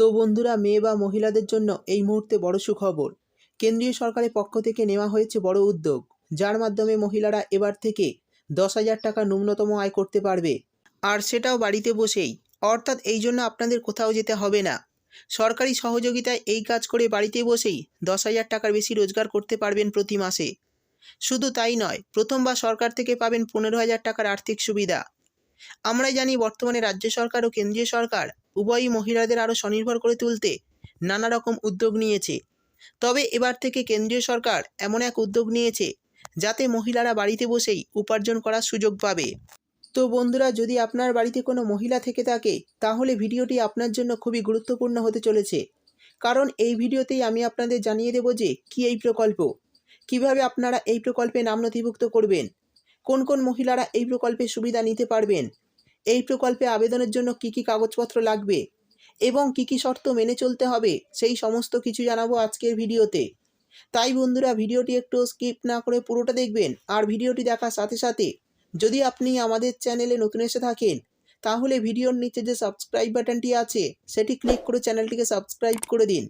তো বন্ধুরা, মেয়ে বা মহিলাদের জন্য এই মুহূর্তে বড় সুখবর। কেন্দ্রীয় সরকারের পক্ষ থেকে নেওয়া হয়েছে বড় উদ্যোগ, যার মাধ্যমে মহিলারা এবার থেকে দশ হাজার টাকা ন্যূনতম আয় করতে পারবে। আর সেটাও বাড়িতে বসেই, অর্থাৎ এই জন্য আপনাদের কোথাও যেতে হবে না। সরকারি সহযোগিতায় এই কাজ করে বাড়িতে বসেই দশ হাজার টাকার বেশি রোজগার করতে পারবেন প্রতি মাসে। শুধু তাই নয়, প্রথমবার সরকার থেকে পাবেন পনেরো হাজার টাকার আর্থিক সুবিধা। আমরা জানি বর্তমানে রাজ্য সরকার ও কেন্দ্রীয় সরকার উভয়ই মহিলাদের আরও স্বনির্ভর করে তুলতে নানা রকম উদ্যোগ নিয়েছে। তবে এবার থেকে কেন্দ্রীয় সরকার এমন এক উদ্যোগ নিয়েছে যাতে মহিলারা বাড়িতে বসেই উপার্জন করার সুযোগ পাবে। তো বন্ধুরা, যদি আপনার বাড়িতে কোনো মহিলা থেকে থাকে, তাহলে ভিডিওটি আপনার জন্য খুবই গুরুত্বপূর্ণ হতে চলেছে। কারণ এই ভিডিওতেই আমি আপনাদের জানিয়ে দেব যে কী এই প্রকল্প, কীভাবে আপনারা এই প্রকল্পে নাম নথিভুক্ত করবেন কোন কোন মহিলারা এই প্রকল্পের সুবিধা নিতে পারবেন? এই প্রকল্পে আবেদনের জন্য কি কি কাগজপত্র লাগবে? এবং কি কি শর্ত মেনে চলতে হবে? সেই সমস্ত কিছু জানাব আজকের ভিডিওতে। তাই বন্ধুরা, ভিডিওটি একটু স্কিপ না করে পুরোটা দেখবেন আর ভিডিওটি দেখার সাথে সাথে যদি আপনি আমাদের চ্যানেলে নতুন এসে থাকেন, তাহলে ভিডিওর নিচে যে সাবস্ক্রাইব বাটনটি আছে, সেটি ক্লিক করে চ্যানেলটিকে সাবস্ক্রাইব করে দিন।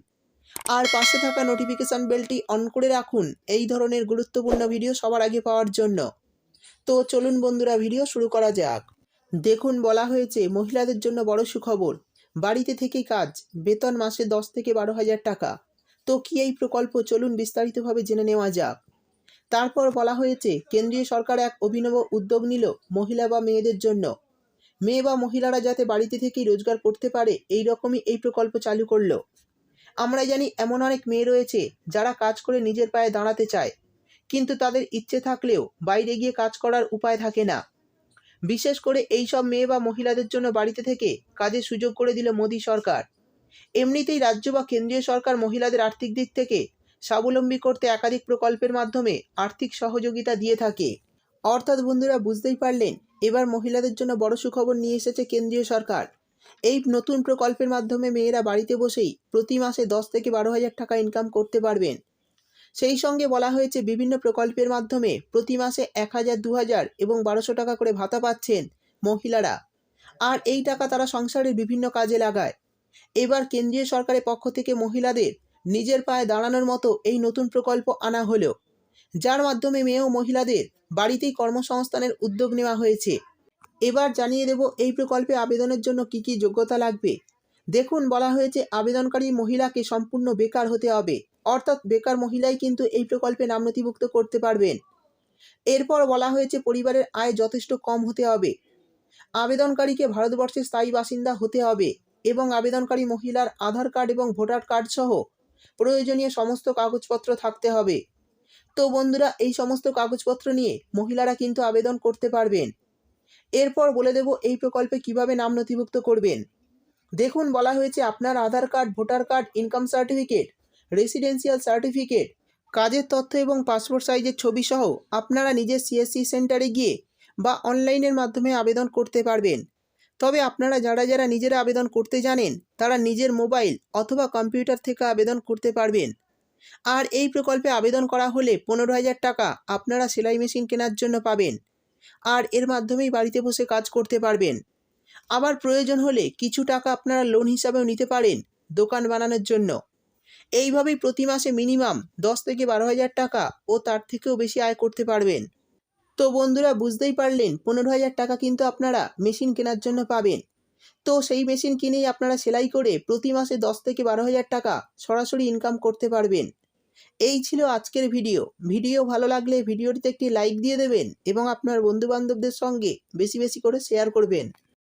আর পাশে থাকা নোটিফিকেশান বেলটি অন করে রাখুন এই ধরনের গুরুত্বপূর্ণ ভিডিও সবার আগে পাওয়ার জন্য। তো চলুন বন্ধুরা, ভিডিও শুরু করা যাক। দেখুন, বলা হয়েছে মহিলাদের জন্য বড় সুখবর। বাড়িতে থেকেই কাজ, বেতন মাসে দশ থেকে বারো হাজার টাকা। তো কি এই প্রকল্প? চলুন বিস্তারিতভাবে জেনে নেওয়া যাক। তারপর বলা হয়েছে, কেন্দ্রীয় সরকার এক অভিনব উদ্যোগ নিল মহিলা বা মেয়েদের জন্য। মেয়ে বা মহিলারা যাতে বাড়িতে থেকেই রোজগার করতে পারে, এই রকমই এই প্রকল্প চালু করল। আমরা জানি এমন অনেক মেয়ে রয়েছে যারা কাজ করে নিজের পায়ে দাঁড়াতে চায়। কিন্তু তাদের ইচ্ছে থাকলেও বাইরে গিয়ে কাজ করার উপায় থাকে না। বিশেষ করে এই সব মেয়ে বা মহিলাদের জন্য বাড়িতে থেকে কাজের সুযোগ করে দিল মোদী সরকার। এমনিতেই রাজ্য বা কেন্দ্রীয় সরকার মহিলাদের আর্থিক দিক থেকে স্বাবলম্বী করতে একাধিক প্রকল্পের মাধ্যমে আর্থিক সহযোগিতা দিয়ে থাকে। অর্থাৎ বন্ধুরা, বুঝতেই পারলেন, এবার মহিলাদের জন্য বড় সুখবর নিয়ে এসেছে কেন্দ্রীয় সরকার। এই নতুন প্রকল্পের মাধ্যমে মেয়েরা বাড়িতে বসেই প্রতি মাসে দশ থেকে বারো হাজার টাকা ইনকাম করতে পারবেন। সেই সঙ্গে বলা হয়েছে বিভিন্ন প্রকল্পের মাধ্যমে প্রতি মাসে এক হাজার, দু হাজার এবং বারোশো টাকা করে ভাতা পাচ্ছেন মহিলারা। আর এই টাকা তারা সংসারের বিভিন্ন কাজে লাগায়। এবার কেন্দ্রীয় সরকারের পক্ষ থেকে মহিলাদের নিজের পায়ে দাঁড়ানোর মতো এই নতুন প্রকল্প আনা হলো। যার মাধ্যমে মেয়ে ও মহিলাদের বাড়িতেই কর্মসংস্থানের উদ্যোগ নেওয়া হয়েছে। এবার জানিয়ে দেব এই প্রকল্পে আবেদনের জন্য কি কি যোগ্যতা লাগবে। দেখুন বলা হয়েছে, আবেদনকারী মহিলাকে সম্পূর্ণ বেকার হতে হবে। অর্থাৎ বেকার মহিলাই কিন্তু এই প্রকল্পে নাম নথিভুক্ত করতে পারবেন। এরপর বলা হয়েছে, পরিবারের আয় যথেষ্ট কম হতে হবে। আবেদনকারীকে ভারতবর্ষের স্থায়ী বাসিন্দা হতে হবে এবং আবেদনকারী মহিলার আধার কার্ড এবং ভোটার কার্ড সহ প্রয়োজনীয় সমস্ত কাগজপত্র থাকতে হবে। তো বন্ধুরা, এই সমস্ত কাগজপত্র নিয়ে মহিলারা কিন্তু আবেদন করতে পারবেন। এরপর বলে দেব, এই প্রকল্পে কীভাবে নাম নথিভুক্ত করবেন। দেখুন, বলা হয়েছে আপনার Aadhaar card, voter card income certificate residential certificate কাজের তথ্য এবং পাসপোর্ট সাইজের ছবি সহ আপনারা নিজের সিএসসি সেন্টারে গিয়ে বা অনলাইনের মাধ্যমে আবেদন করতে পারবেন। তবে আপনারা যারা যারা নিজেরা আবেদন করতে জানেন, তারা নিজের মোবাইল অথবা কম্পিউটার থেকে আবেদন করতে পারবেন। আর এই প্রকল্পে আবেদন করা হলে পনেরো হাজার টাকা আপনারা সেলাই মেশিন কেনার জন্য পাবেন। আর এর মাধ্যমেই বাড়িতে বসে কাজ করতে পারবেন। আবার প্রয়োজন হলে কিছু টাকা আপনারা লোন হিসাবেও নিতে পারেন দোকান বানানোর জন্য। এইভাবেই প্রতি মাসে মিনিমাম দশ থেকে বারো হাজার টাকা ও তার থেকেও বেশি আয় করতে পারবেন। তো বন্ধুরা, বুঝতেই পারলেন, পনেরো হাজার টাকা কিন্তু আপনারা মেশিন কেনার জন্য পাবেন। তো সেই মেশিন কিনেই আপনারা সেলাই করে প্রতি মাসে দশ থেকে বারো হাজার টাকা সরাসরি ইনকাম করতে পারবেন। এই ছিল আজকের ভিডিও ভিডিও ভালো লাগলে ভিডিওটিতে একটি লাইক দিয়ে দেবেন এবং আপনার বন্ধুবান্ধবদের সঙ্গে বেশি বেশি করে শেয়ার করবেন।